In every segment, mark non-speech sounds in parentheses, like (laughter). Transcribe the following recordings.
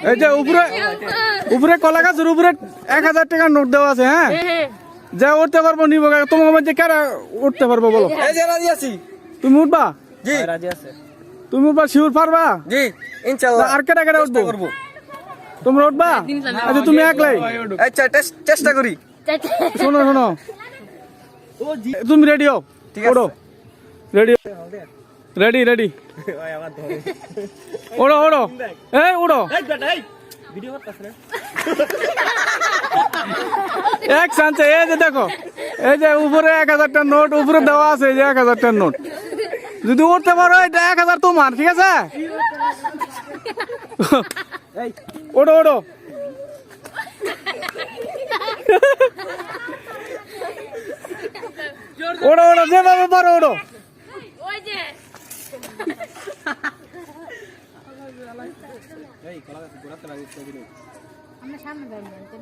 এই যে উপরে উপরে কলা গাছের উপরে এক হাজার টাকার নোট দেওয়া আছে হ্যাঁ? যা উঠতে পারব নিবো। তোমার মধ্যে কারা উঠতে পারব বলো? এই যে রাজি আছি। তুমি উঠবা? জি। রাজি আছে। তুমি উঠবা শিউর পারবা? জি ইনশাআল্লাহ আর কেটা কেটা উঠবো? তোমরা উঠবা? আচ্ছা তুমি একলাই? আচ্ছা চেষ্টা করি। শোনো শোনো। তুমি রেডি হও। ঠিক আছে। ওড়ো রেডি রেডি ওড়ো ওড়ো এই ওড়ো এক চান্সে এই যে দেখো এই যে উপরে এক হাজারটা নোট উপরে দেওয়া আছে এই যে এক হাজারটার নোট। যদি উঠতে পারো এটা এক হাজার তোমার ঠিক আছে? ওড়ো ওড়ো ওড়ো ওড়ো যেভাবে পারো ওড়ো আমরা সামনে দাঁড়িয়ে আছি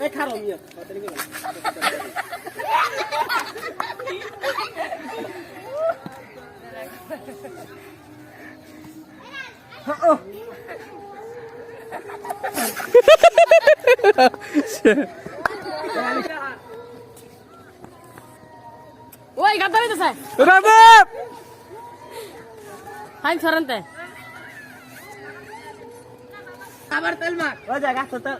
এই খারো (laughs) ওই তো স্যার রাজীব হাই সরন্তে। ও জায়গা তো